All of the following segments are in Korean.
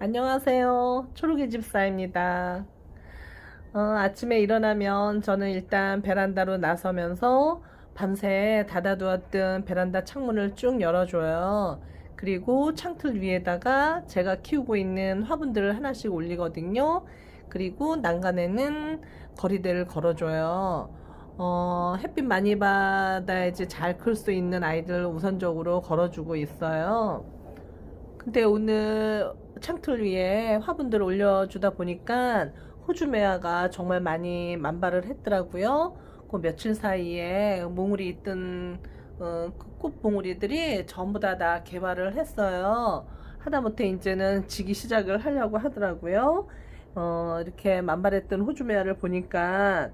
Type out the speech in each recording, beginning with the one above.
안녕하세요. 초록이 집사입니다. 어, 아침에 일어나면 저는 일단 베란다로 나서면서 밤새 닫아두었던 베란다 창문을 쭉 열어줘요. 그리고 창틀 위에다가 제가 키우고 있는 화분들을 하나씩 올리거든요. 그리고 난간에는 거리대를 걸어줘요. 어, 햇빛 많이 받아야지 잘 클 수 있는 아이들 우선적으로 걸어주고 있어요. 근데 오늘 창틀 위에 화분들 올려주다 보니까 호주 매화가 정말 많이 만발을 했더라고요. 그 며칠 사이에 몽울이 있던 어, 그 꽃봉우리들이 전부 다 다 개발을 했어요. 하다못해 이제는 지기 시작을 하려고 하더라고요. 어, 이렇게 만발했던 호주 매화를 보니까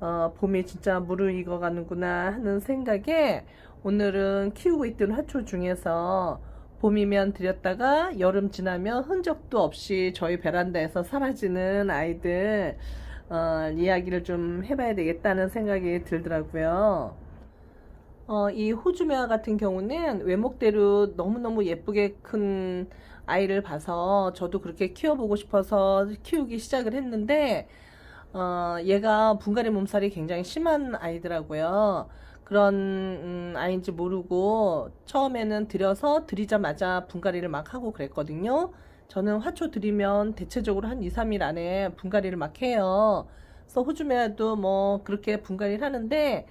어, 봄이 진짜 무르익어 가는구나 하는 생각에 오늘은 키우고 있던 화초 중에서 봄이면 들였다가 여름 지나면 흔적도 없이 저희 베란다에서 사라지는 아이들 어, 이야기를 좀 해봐야 되겠다는 생각이 들더라고요. 어, 이 호주매화 같은 경우는 외목대로 너무너무 예쁘게 큰 아이를 봐서 저도 그렇게 키워보고 싶어서 키우기 시작을 했는데 어, 얘가 분갈이 몸살이 굉장히 심한 아이더라고요. 그런 음, 아이인지 모르고 처음에는 들여서 들이자마자 분갈이를 막 하고 그랬거든요. 저는 화초 들이면 대체적으로 한 2, 3일 안에 분갈이를 막 해요. 그래서 호주매도 뭐 그렇게 분갈이를 하는데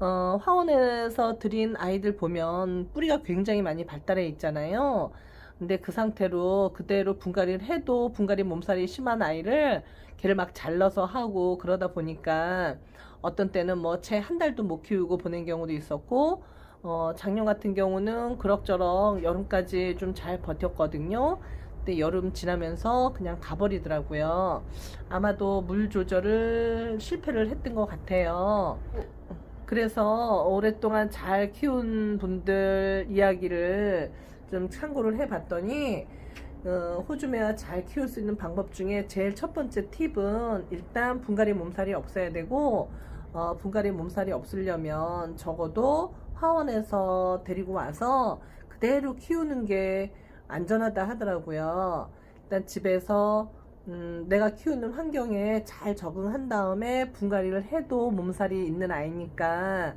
어, 화원에서 들인 아이들 보면 뿌리가 굉장히 많이 발달해 있잖아요. 근데 그 상태로 그대로 분갈이를 해도 분갈이 몸살이 심한 아이를 걔를 막 잘라서 하고 그러다 보니까 어떤 때는 뭐 채 한 달도 못 키우고 보낸 경우도 있었고 어, 작년 같은 경우는 그럭저럭 여름까지 좀 잘 버텼거든요. 근데 여름 지나면서 그냥 가버리더라고요. 아마도 물 조절을 실패를 했던 것 같아요. 그래서 오랫동안 잘 키운 분들 이야기를 좀 참고를 해봤더니 어, 호주매화 잘 키울 수 있는 방법 중에 제일 첫 번째 팁은 일단 분갈이 몸살이 없어야 되고 어, 분갈이 몸살이 없으려면 적어도 화원에서 데리고 와서 그대로 키우는 게 안전하다 하더라고요. 일단 집에서 음, 내가 키우는 환경에 잘 적응한 다음에 분갈이를 해도 몸살이 있는 아이니까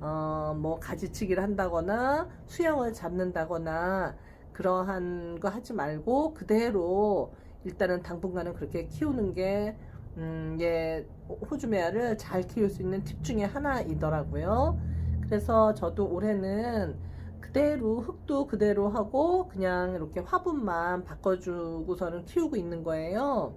어, 뭐 가지치기를 한다거나 수영을 잡는다거나 그러한 거 하지 말고 그대로 일단은 당분간은 그렇게 키우는 게 음, 예, 호주매화를 잘 키울 수 있는 팁 중에 하나이더라고요. 그래서 저도 올해는 그대로 흙도 그대로 하고 그냥 이렇게 화분만 바꿔주고서는 키우고 있는 거예요.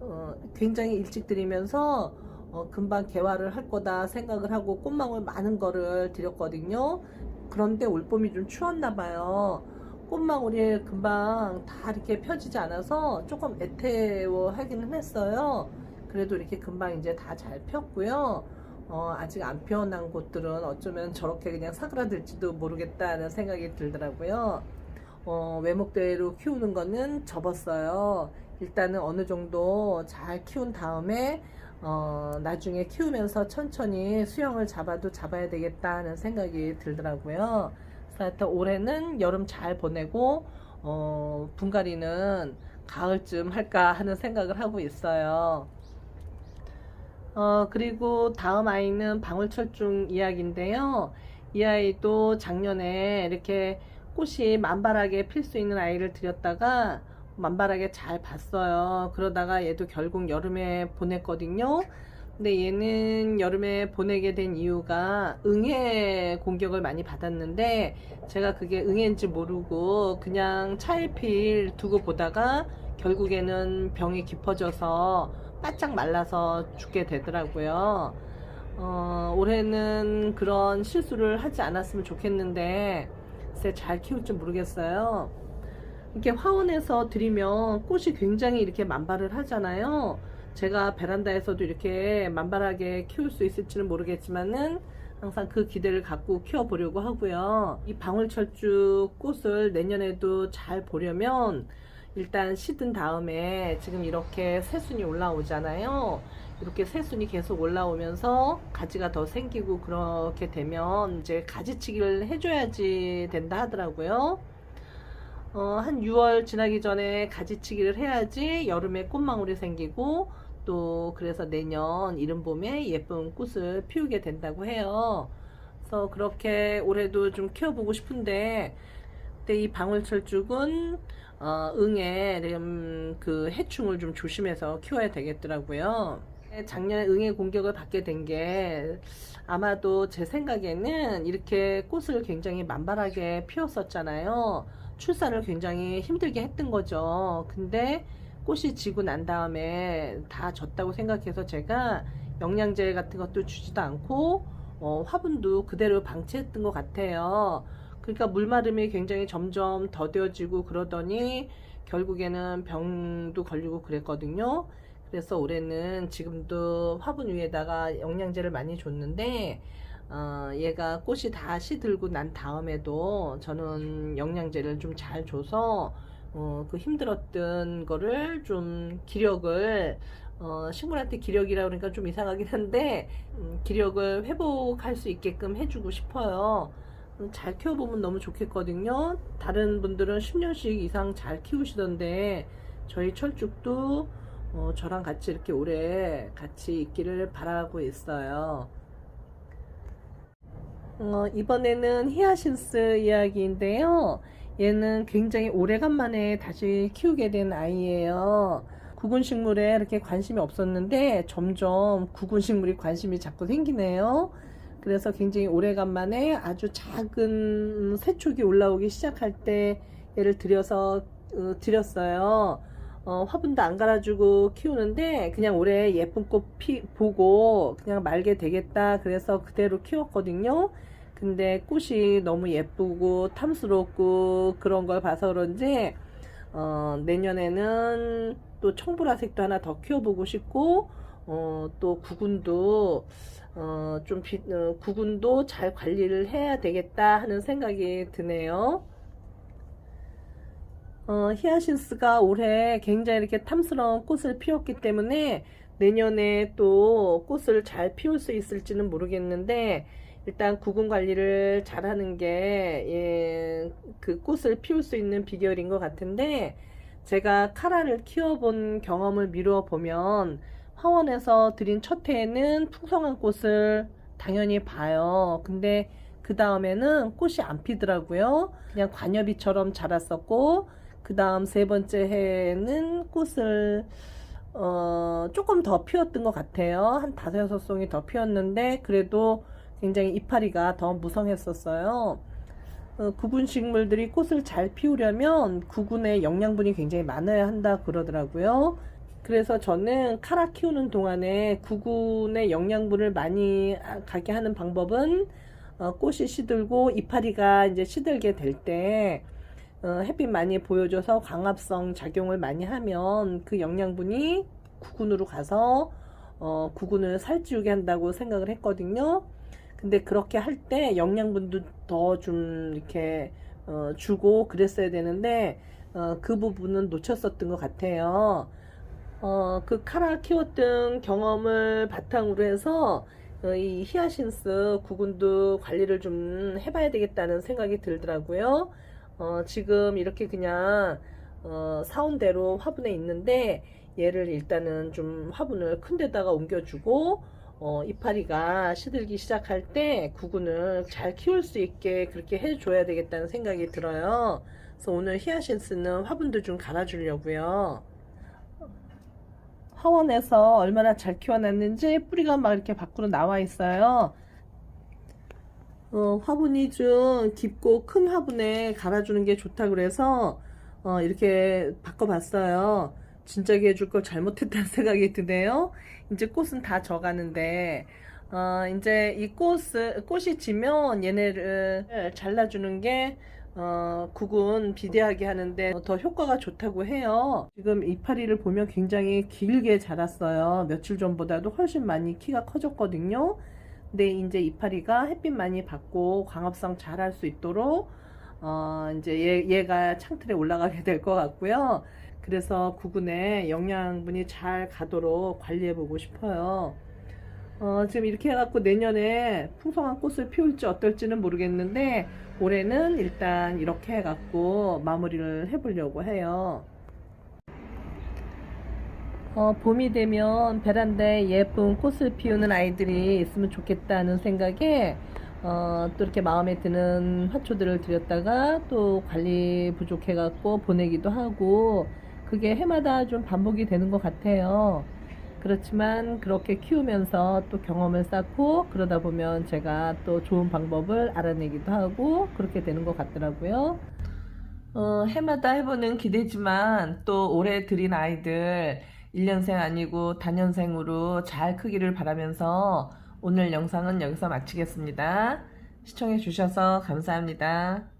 어, 굉장히 일찍 들이면서 어, 금방 개화를 할 거다 생각을 하고 꽃망울 많은 거를 드렸거든요. 그런데 올봄이 좀 추웠나 봐요. 꽃망울이 금방 다 이렇게 펴지지 않아서 조금 애태워 하기는 했어요. 그래도 이렇게 금방 이제 다 잘 폈고요. 어, 아직 안 피어난 곳들은 어쩌면 저렇게 그냥 사그라들지도 모르겠다는 생각이 들더라고요. 어, 외목대로 키우는 거는 접었어요. 일단은 어느 정도 잘 키운 다음에 어, 나중에 키우면서 천천히 수영을 잡아도 잡아야 되겠다는 생각이 들더라고요. 하여튼 올해는 여름 잘 보내고 어, 분갈이는 가을쯤 할까 하는 생각을 하고 있어요. 어, 그리고 다음 아이는 방울철중 이야기인데요. 이 아이도 작년에 이렇게 꽃이 만발하게 필 수 있는 아이를 들였다가 만발하게 잘 봤어요. 그러다가 얘도 결국 여름에 보냈거든요. 근데 얘는 여름에 보내게 된 이유가 응애 공격을 많이 받았는데 제가 그게 응애인지 모르고 그냥 차일필 두고 보다가 결국에는 병이 깊어져서 바짝 말라서 죽게 되더라고요. 어, 올해는 그런 실수를 하지 않았으면 좋겠는데 글쎄 잘 키울지 모르겠어요. 이렇게 화원에서 들이면 꽃이 굉장히 이렇게 만발을 하잖아요. 제가 베란다에서도 이렇게 만발하게 키울 수 있을지는 모르겠지만은 항상 그 기대를 갖고 키워보려고 하고요. 이 방울철쭉 꽃을 내년에도 잘 보려면 일단 시든 다음에 지금 이렇게 새순이 올라오잖아요. 이렇게 새순이 계속 올라오면서 가지가 더 생기고 그렇게 되면 이제 가지치기를 해줘야지 된다 하더라고요. 어, 한 6월 지나기 전에 가지치기를 해야지 여름에 꽃망울이 생기고 또 그래서 내년 이른 봄에 예쁜 꽃을 피우게 된다고 해요. 그래서 그렇게 올해도 좀 키워보고 싶은데 근데 이 방울철쭉은 어, 응에 음, 그 해충을 좀 조심해서 키워야 되겠더라고요. 작년에 응의 공격을 받게 된 게 아마도 제 생각에는 이렇게 꽃을 굉장히 만발하게 피웠었잖아요. 출산을 굉장히 힘들게 했던 거죠. 근데 꽃이 지고 난 다음에 다 졌다고 생각해서 제가 영양제 같은 것도 주지도 않고 어, 화분도 그대로 방치했던 것 같아요. 그러니까 물마름이 굉장히 점점 더뎌지고 그러더니 결국에는 병도 걸리고 그랬거든요. 그래서 올해는 지금도 화분 위에다가 영양제를 많이 줬는데 어, 얘가 꽃이 다 시들고 난 다음에도 저는 영양제를 좀 잘 줘서 어, 그 힘들었던 거를 좀 기력을 어, 식물한테 기력이라 그러니까 좀 이상하긴 한데 음, 기력을 회복할 수 있게끔 해주고 싶어요. 음, 잘 키워보면 너무 좋겠거든요. 다른 분들은 10년씩 이상 잘 키우시던데 저희 철쭉도 어, 저랑 같이 이렇게 오래 같이 있기를 바라고 있어요. 어, 이번에는 히아신스 이야기인데요. 얘는 굉장히 오래간만에 다시 키우게 된 아이예요. 구근 식물에 이렇게 관심이 없었는데 점점 구근 식물이 관심이 자꾸 생기네요. 그래서 굉장히 오래간만에 아주 작은 새촉이 올라오기 시작할 때 얘를 들여서 어, 드렸어요. 어, 화분도 안 갈아주고 키우는데 그냥 올해 예쁜 꽃 피, 보고 그냥 말게 되겠다 그래서 그대로 키웠거든요. 근데 꽃이 너무 예쁘고 탐스럽고 그런 걸 봐서 그런지 어, 내년에는 또 청보라색도 하나 더 키워보고 싶고 어, 또 구근도 어, 좀 비, 어, 구근도 잘 관리를 해야 되겠다 하는 생각이 드네요. 어, 히아신스가 올해 굉장히 이렇게 탐스러운 꽃을 피웠기 때문에 내년에 또 꽃을 잘 피울 수 있을지는 모르겠는데 일단 구근 관리를 잘하는 게 예, 그 꽃을 피울 수 있는 비결인 것 같은데 제가 카라를 키워본 경험을 미루어 보면 화원에서 드린 첫 해에는 풍성한 꽃을 당연히 봐요. 근데 그 다음에는 꽃이 안 피더라고요. 그냥 관여비처럼 자랐었고 그 다음 세 번째 해에는 꽃을 어, 조금 더 피웠던 것 같아요. 한 다섯 여섯 송이 더 피웠는데 그래도 굉장히 이파리가 더 무성했었어요. 어, 구분 식물들이 꽃을 잘 피우려면 구근에 영양분이 굉장히 많아야 한다 그러더라고요. 그래서 저는 카라 키우는 동안에 구근의 영양분을 많이 가게 하는 방법은 어, 꽃이 시들고 이파리가 이제 시들게 될때 어, 햇빛 많이 보여줘서 광합성 작용을 많이 하면 그 영양분이 구근으로 가서 어, 구근을 살찌우게 한다고 생각을 했거든요. 근데 그렇게 할 때 영양분도 더 좀 이렇게 어, 주고 그랬어야 되는데 어, 그 부분은 놓쳤었던 것 같아요. 어, 그 카라 키웠던 경험을 바탕으로 해서 어, 이 히아신스 구근도 관리를 좀 해봐야 되겠다는 생각이 들더라고요. 어, 지금 이렇게 그냥 어, 사온 대로 화분에 있는데 얘를 일단은 좀 화분을 큰 데다가 옮겨주고 어, 이파리가 시들기 시작할 때 구근을 잘 키울 수 있게 그렇게 해줘야 되겠다는 생각이 들어요. 그래서 오늘 히아신스는 화분도 좀 갈아주려고요. 화원에서 얼마나 잘 키워놨는지 뿌리가 막 이렇게 밖으로 나와 있어요. 어, 화분이 좀 깊고 큰 화분에 갈아주는 게 좋다 그래서 어, 이렇게 바꿔봤어요. 진작에 해줄 걸 잘못했다는 생각이 드네요. 이제 꽃은 다 져가는데 어, 이제 이 꽃을 꽃이 지면 얘네를 잘라주는 게 어, 국은 비대하게 하는데 더 효과가 좋다고 해요. 지금 이파리를 보면 굉장히 길게 자랐어요. 며칠 전보다도 훨씬 많이 키가 커졌거든요. 근데 이제 이파리가 햇빛 많이 받고 광합성 잘할 수 있도록 어 이제 얘, 얘가 창틀에 올라가게 될 것 같고요. 그래서 구근에 영양분이 잘 가도록 관리해 보고 싶어요. 어, 지금 이렇게 해갖고 내년에 풍성한 꽃을 피울지 어떨지는 모르겠는데 올해는 일단 이렇게 해갖고 마무리를 해보려고 해요. 어, 봄이 되면 베란다에 예쁜 꽃을 피우는 아이들이 있으면 좋겠다는 생각에 어, 또 이렇게 마음에 드는 화초들을 들였다가 또 관리 부족해갖고 보내기도 하고 그게 해마다 좀 반복이 되는 것 같아요. 그렇지만 그렇게 키우면서 또 경험을 쌓고 그러다 보면 제가 또 좋은 방법을 알아내기도 하고 그렇게 되는 것 같더라고요. 어, 해마다 해보는 기대지만 또 올해 들인 아이들 1년생 아니고 단년생으로 잘 크기를 바라면서 오늘 영상은 여기서 마치겠습니다. 시청해 주셔서 감사합니다.